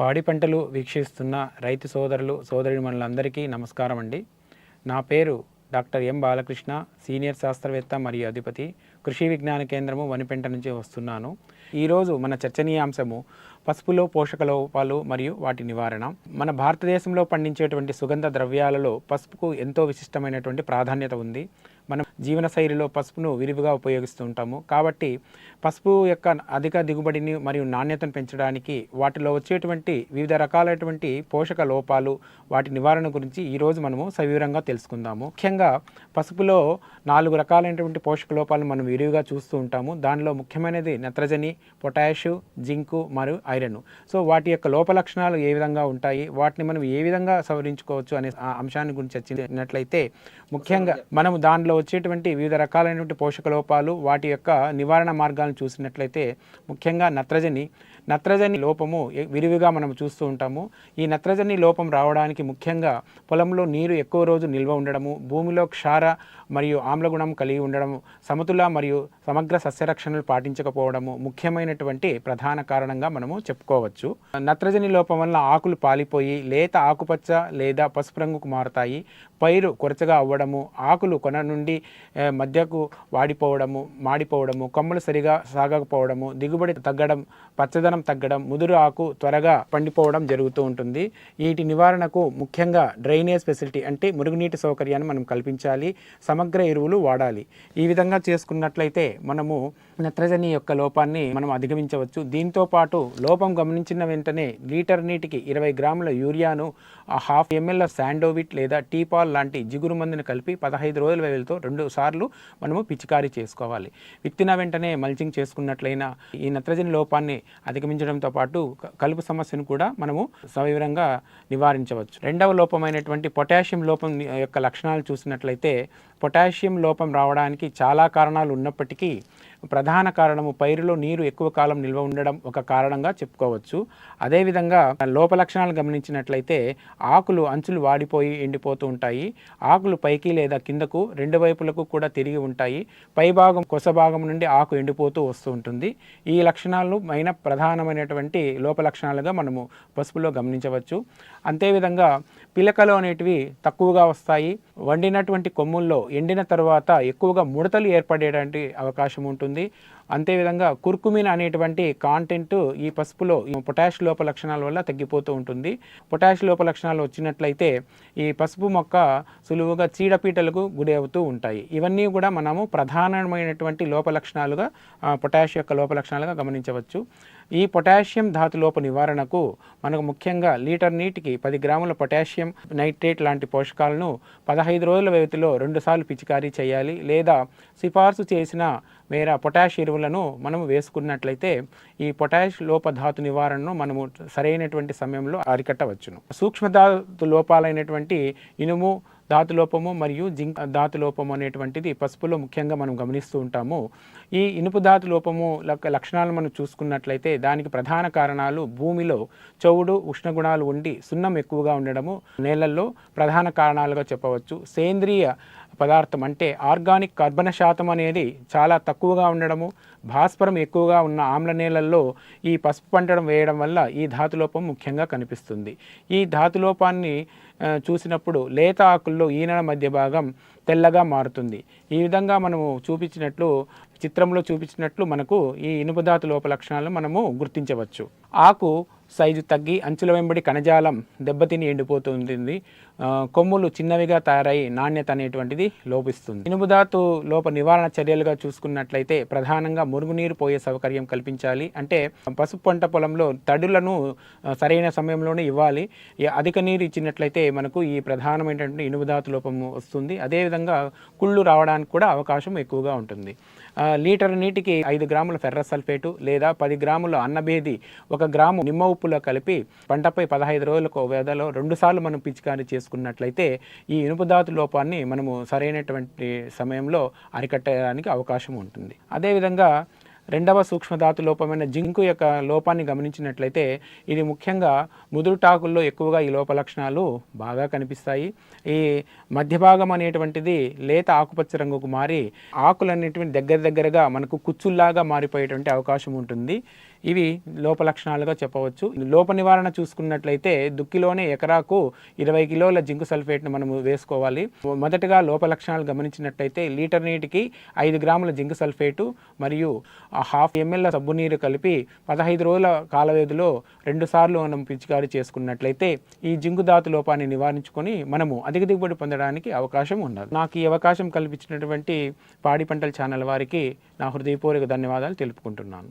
పాడి పంటలు వీక్షిస్తున్న రైతు సోదరులు సోదరి మనులందరికీ నమస్కారం అండి. నా పేరు డాక్టర్ ఎం బాలకృష్ణ సీనియర్ శాస్త్రవేత్త మరియు అధిపతి కృషి విజ్ఞాన కేంద్రము వనిపెంట నుంచి వస్తున్నాను. ఈరోజు మన చర్చనీయాంశము పసుపులో పోషక లోపాలు మరియు వాటి నివారణ. మన భారతదేశంలో పండించేటువంటి సుగంధ ద్రవ్యాలలో పసుపుకు ఎంతో విశిష్టమైనటువంటి ప్రాధాన్యత ఉంది. మనం జీవన శైలిలో పసుపును విరివిగా ఉపయోగిస్తూ ఉంటాము. కాబట్టి పసుపు యొక్క అధిక దిగుబడిని మరియు నాణ్యతను పెంచడానికి వాటిలో వచ్చేటువంటి వివిధ రకాలైనటువంటి పోషక లోపాలు వాటి నివారణ గురించి ఈరోజు మనము సవివరంగా తెలుసుకుందాము. ముఖ్యంగా పసుపులో నాలుగు రకాలైనటువంటి పోషక లోపాలు మనం విరివిగా చూస్తూ ఉంటాము. దానిలో ముఖ్యమైనది నత్రజని పొటాషు జింకు మరియు ఐరన్. సో వాటి యొక్క లోప లక్షణాలు ఏ విధంగా ఉంటాయి? వాటిని మనం ఏ విధంగా సవరించుకోవచ్చు అనే అంశాన్ని గురించి చర్చించినట్లయితే ముఖ్యంగా మనం దానిలో వచ్చేటువంటి వివిధ రకాలైనటువంటి పోషక లోపాలు వాటి యొక్క నివారణ మార్గాలను చూసినట్లయితే ముఖ్యంగా నత్రజని నత్రజని లోపము విరివిగా మనం చూస్తూ ఉంటాము. ఈ నత్రజని లోపం రావడానికి ముఖ్యంగా పొలంలో నీరు ఎక్కువ రోజు నిల్వ ఉండడము భూమిలో క్షార మరియు ఆమ్లగుణం కలిగి ఉండడము సమతుల మరియు సమగ్ర సస్యరక్షణలు పాటించకపోవడము ముఖ్యమైనటువంటి ప్రధాన కారణంగా మనము చెప్పుకోవచ్చు. నత్రజని లోపం వల్ల ఆకులు పాలిపోయి లేత ఆకుపచ్చ లేదా పసుపు రంగుకు మారుతాయి. పైరు కొరచగా అవ్వడము ఆకులు కొన నుండి మధ్యకు వాడిపోవడము మాడిపోవడము కొమ్మలు సరిగా సాగకపోవడము దిగుబడి తగ్గడం పచ్చదనం తగ్గడం ముదురు ఆకు త్వరగా పండిపోవడం జరుగుతూ ఉంటుంది. వీటి నివారణకు ముఖ్యంగా డ్రైనేజ్ ఫెసిలిటీ అంటే మురుగునీటి సౌకర్యాన్ని మనం కల్పించాలి సమగ్ర ఎరువులు వాడాలి. ఈ విధంగా చేసుకున్నట్లయితే మనము నత్రజని యొక్క లోపాన్ని మనం అధిగమించవచ్చు. దీంతో పాటు లోపం గమనించిన వెంటనే లీటర్ నీటికి ఇరవై గ్రాముల యూరియాను హాఫ్ ఎంఎల్ శాండోవిట్ లేదా టీపాల్ లాంటి జిగురు మందుని కలిపి పదహైదు రోజుల వ్యవధితో రెండు సార్లు మనము పిచికారీ చేసుకోవాలి. విత్తిన వెంటనే మల్చింగ్ చేసుకున్నట్లయినా ఈ నత్రజని లోపాన్ని అధిగమించడంతో పాటు కలుపు సమస్యను కూడా మనము సవివరంగా నివారించవచ్చు. రెండవ లోపమైనటువంటి పొటాషియం లోపం యొక్క లక్షణాలు చూసినట్లయితే పొటాషియం లోపం రావడానికి చాలా కారణాలు ఉన్నప్పటికీ ప్రధాన కారణము పైరులో నీరు ఎక్కువ కాలం నిల్వ ఉండడం ఒక కారణంగా చెప్పుకోవచ్చు. అదేవిధంగా లోప లక్షణాలు గమనించినట్లయితే ఆకులు అంచులు వాడిపోయి ఎండిపోతూ ఉంటాయి. ఆకులు పైకి లేదా కిందకు రెండు వైపులకు కూడా తిరిగి ఉంటాయి. పై భాగం కొస భాగం నుండి ఆకు ఎండిపోతూ వస్తూ ఉంటుంది. ఈ లక్షణాలు మైన ప్రధానమైనటువంటి లోప లక్షణాలుగా మనము పసుపులో గమనించవచ్చు. అంతేవిధంగా పిలకలు అనేటివి తక్కువగా వస్తాయి. వండినటువంటి కొమ్ముల్లో ఎండిన తర్వాత ఎక్కువగా ముడతలు ఏర్పడేటువంటి అవకాశం ఉంటుంది. ఉంటుంది అంతేవిధంగా కుర్కుమిన్ అనేటువంటి కాంటెంట్ ఈ పసుపులో ఈ పొటాష్ లోప లక్షణాల వల్ల తగ్గిపోతూ ఉంటుంది. పొటాష్ లోప లక్షణాలు వచ్చినట్లయితే ఈ పసుపు మొక్క సులువుగా చీడపీటలకు గురి అవుతూ ఉంటాయి. ఇవన్నీ కూడా మనము ప్రధానమైనటువంటి లోప లక్షణాలుగా పొటాష్ యొక్క లోప లక్షణాలుగా గమనించవచ్చు. ఈ పొటాషియం ధాతు లోప నివారణకు మనకు ముఖ్యంగా లీటర్ నీటికి పది గ్రాముల పొటాషియం నైట్రేట్ లాంటి పోషకాలను పదహైదు రోజుల వ్యవధిలో రెండుసార్లు పిచికారీ చేయాలి లేదా సిఫార్సు చేసిన మేర పొటాష్ ఎరువులను మనము వేసుకున్నట్లయితే ఈ పొటాష్ లోప ధాతు నివారణను మనము సరైనటువంటి సమయంలో అరికట్టవచ్చును. సూక్ష్మధాతు లోపాలైనటువంటి ఇనుము ధాతు లోపము మరియు జింక్ ధాతు లోపము అనేటువంటిది పసుపులో ముఖ్యంగా మనం గమనిస్తూ ఉంటాము. ఈ ఇనుపు ధాతు లోపము లక్షణాలను లక్షణాలు మనం చూసుకున్నట్లయితే దానికి ప్రధాన కారణాలు భూమిలో చౌడు ఉష్ణగుణాలు ఉండి సున్నం ఎక్కువగా ఉండడము నేలల్లో ప్రధాన కారణాలుగా చెప్పవచ్చు. సేంద్రియ పదార్థం అంటే ఆర్గానిక్ కర్బన శాతం అనేది చాలా తక్కువగా ఉండడము భాస్వరం ఎక్కువగా ఉన్న ఆమ్ల నేలల్లో ఈ పసుపు పంటడం వేయడం వల్ల ఈ ధాతులోపం ముఖ్యంగా కనిపిస్తుంది. ఈ ధాతులోపాన్ని చూసినప్పుడు లేత ఆకుల్లో ఈనెల మధ్య భాగం తెల్లగా మారుతుంది. ఈ విధంగా మనము చూపించినట్లు చిత్రంలో చూపించినట్లు మనకు ఈ ఇనుపధాతు లోప లక్షణాలను మనము గుర్తించవచ్చు. ఆకు సైజు తగ్గి అంచుల వెంబడి కణజాలం దెబ్బతిని ఎండిపోతుంది. కొమ్ములు చిన్నవిగా తయారై నాణ్యత అనేటువంటిది లోపిస్తుంది. ఇనుముధాతు లోప నివారణ చర్యలుగా చూసుకున్నట్లయితే ప్రధానంగా మురుగునీరు పోయే సౌకర్యం కల్పించాలి. అంటే పసుపు పంట పొలంలో తడులను సరైన సమయంలోనే ఇవ్వాలి. అధిక నీరు ఇచ్చినట్లయితే మనకు ఈ ప్రధానమైనటువంటి ఇనుముధాతు లోపము వస్తుంది. అదేవిధంగా కుళ్ళు రావడానికి కూడా అవకాశం ఎక్కువగా ఉంటుంది. లీటర్ నీటికి ఐదు గ్రాముల ఫెర్ర సల్ఫేటు లేదా పది గ్రాముల అన్నభేది ఒక గ్రాము నిమ్మ ఉప్పులో కలిపి పంటపై పదహైదు రోజులకు వ్యవధిలో రెండుసార్లు మనం పిచికారీ చేసుకున్నట్లయితే ఈ ఇనుప లోపాన్ని మనము సరైనటువంటి సమయంలో అరికట్టడానికి అవకాశం ఉంటుంది. అదేవిధంగా రెండవ సూక్ష్మధాతు లోపమైన జింకు యొక్క లోపాన్ని గమనించినట్లయితే ఇది ముఖ్యంగా ముదురుటాకుల్లో ఎక్కువగా ఈ లోప లక్షణాలు బాగా కనిపిస్తాయి. ఈ మధ్య భాగం అనేటువంటిది లేత ఆకుపచ్చ రంగుకు మారి ఆకులు అనేటువంటి దగ్గర దగ్గరగా మనకు కుచ్చుల్లాగా మారిపోయేటువంటి అవకాశం ఉంటుంది. ఇవి లోప లక్షణాలుగా చెప్పవచ్చు. లోప నివారణ చూసుకున్నట్లయితే దుక్కిలోనే ఎకరాకు ఇరవై కిలోల జింకు సల్ఫేట్ను మనము వేసుకోవాలి. మొదటగా లోప లక్షణాలు గమనించినట్లయితే లీటర్ నీటికి ఐదు గ్రాముల జింకు సల్ఫేటు మరియు హాఫ్ ఎంఎల్ సబ్బు నీరు కలిపి పదహైదు రోజుల కాల వ్యవధిలో రెండుసార్లు మనం పిచికారీ చేసుకున్నట్లయితే ఈ జింకు ధాతు లోపాన్ని నివారించుకొని మనము అధిక దిగుబడి పొందడానికి అవకాశం ఉన్నది. నాకు ఈ అవకాశం కల్పించినటువంటి పాడి పంటల ఛానల్ వారికి నా హృదయపూర్వక ధన్యవాదాలు తెలుపుకుంటున్నాను.